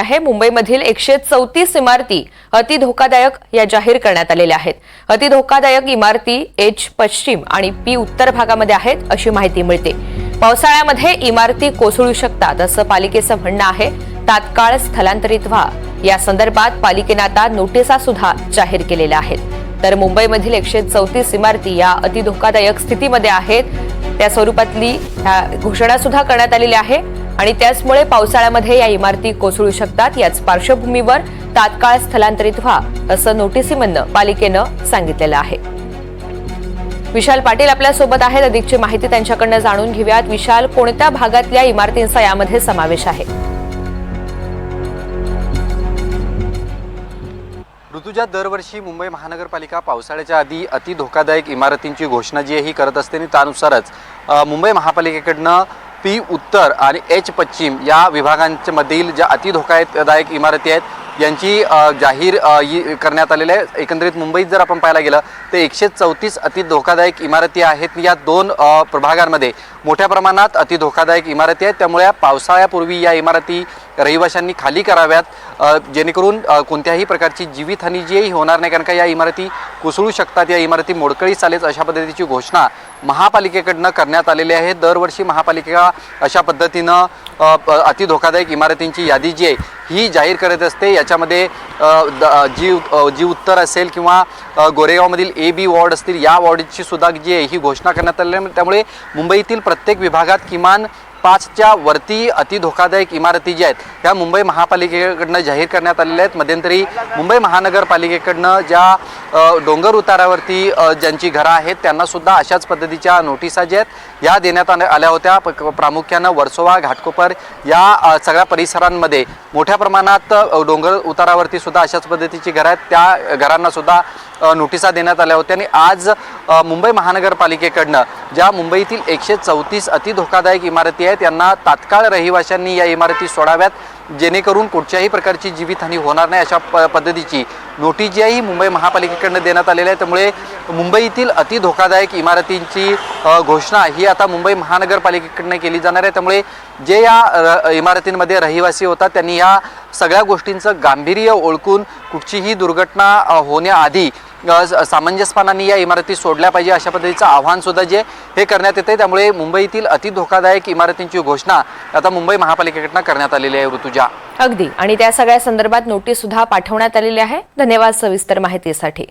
आहे. मुंबईमधील एकशे चौतीस इमारती अति धोकादायक या जाहीर करण्यात आलेल्या आहेत. अति धोकादायक इमारती एच पश्चिम आणि पी उत्तर भागामध्ये आहेत अशी माहिती मिळते. पावसाळ्यामध्ये इमारती कोसळू शकतात असं पालिकेचं म्हणणं आहे. तात्काळ स्थलांतरित व्हा. या संदर्भात पालिकेनं आता नोटिसा सुद्धा जाहीर केलेल्या आहेत. तर मुंबईमधील एकशे चौतीस इमारती या अति धोकादायक स्थितीमध्ये आहेत. त्या स्वरूपातली घोषणा सुद्धा करण्यात आलेली आहे. आणि त्याचमुळे पावसाळ्यामध्ये या इमारती कोसळू शकतात. याच पार्श्वभूमीवर तात्काळ स्थलांतरित व्हा असं नोटिसीमधनं पालिकेनं सांगितलेलं आहे. विशाल पाटील आपल्यासोबत आहेत. अधिकची माहिती त्यांच्याकडनं जाणून घेऊयात. विशाल कोणत्या भागातल्या इमारतींचा यामध्ये समावेश आहे? ऋतुजा दरवर्षी मुंबई महानगरपालिका पावसाळ्याच्या आधी अति धोकादायक इमारतींची घोषणा जी आहे ही करत असते आणि त्यानुसारच मुंबई महापालिकेकडनं पी उत्तर आणि एच पश्चिम या विभागांच्या मधील ज्या अति धोकादायक इमारती आहेत यांची जाहीर करण्यात आलेली आहे एकंदरीत मुंबईत जर आपण पाहायला गेलं तर एकशे चौतीस अति धोकादायक इमारती आहेत. या दोन प्रभागांमध्ये मोठ्या प्रमाणात अति धोकादायक इमारती आहेत. त्यामुळे या पावसाळ्यापूर्वी या इमारती रहिवाशांनी खाली कराव्यात. जेणेकरून कोणत्याही प्रकारची जीवितहानी जी होणार नाही कारण का या इमारती कोसळू शकतात. या इमारती मोडकळीस चालेल अशा पद्धतीची घोषणा महापालिकेकडनं करण्यात आलेली आहे. दरवर्षी महापालिका अशा पद्धतीनं अति धोकादायक इमारतींची यादी जी आहे ही जाहीर करत असते. याच्यामध्ये द- जी जी उत्तर असेल किंवा गोरेगावमधील ए बी वॉर्ड असतील या वॉर्डची सुद्धा जी आहे ही घोषणा करण्यात आलेली आहे. त्यामुळे मुंबईतील प्रत्येक विभागात किमान पाचच्या वरती अति धोकादायक इमारती ज्या आहेत त्या मुंबई महापालिकेकडनं जाहीर करण्यात आलेल्या आहेत. मध्यंतरी मुंबई महानगरपालिकेकडनं ज्या डोंगर उतारावरती ज्यांची घरं आहेत त्यांनासुद्धा अशाच पद्धतीच्या नोटिसा ज्या आहेत या देण्यात आल्या आल्या होत्या. प- प्रामुख्यानं वर्सोवा घाटकोपर या सगळ्या परिसरांमध्ये मोठ्या प्रमाणात डोंगर उतारावरती सुद्धा अशाच पद्धतीची घरं आहेत. त्या घरांना सुद्धा नोटिसा देण्यात आल्या होत्या. आणि आज मुंबई महानगरपालिकेकडनं ज्या मुंबईतील एकशे चौतीस अति धोकादायक इमारती आहेत यांना तात्काळ रहिवाशांनी या इमारती सोडाव्यात जेणेकरून कुठच्याही प्रकारची जीवितहानी होणार नाही अशा प पद्धतीची नोटीस जी आहे ही मुंबई महापालिकेकडनं देण्यात आलेली आहे त्यामुळे मुंबईतील अति धोकादायक इमारतींची घोषणा ही आता मुंबई महानगरपालिकेकडनं केली जाणार आहे. त्यामुळे जे या र- इमारतींमध्ये रहिवासी होतात त्यांनी या सगळ्या गोष्टींचं गांभीर्य ओळखून कुठचीही दुर्घटना होण्याआधी सामंजस्यपणाने या इमारती सोडल्या पाहिजे अशा पद्धतीचं आव्हान सुद्धा जे हे करण्यात येते त्यामुळे मुंबईतील अति धोकादायक इमारतींची घोषणा आता मुंबई महापालिकेकडनं करण्यात आलेली आहे ऋतुजा. अगदी. आणि त्या सगळ्या संदर्भात नोटीस सुद्धा पाठवण्यात आलेली आहे. धन्यवाद सविस्तर माहितीसाठी.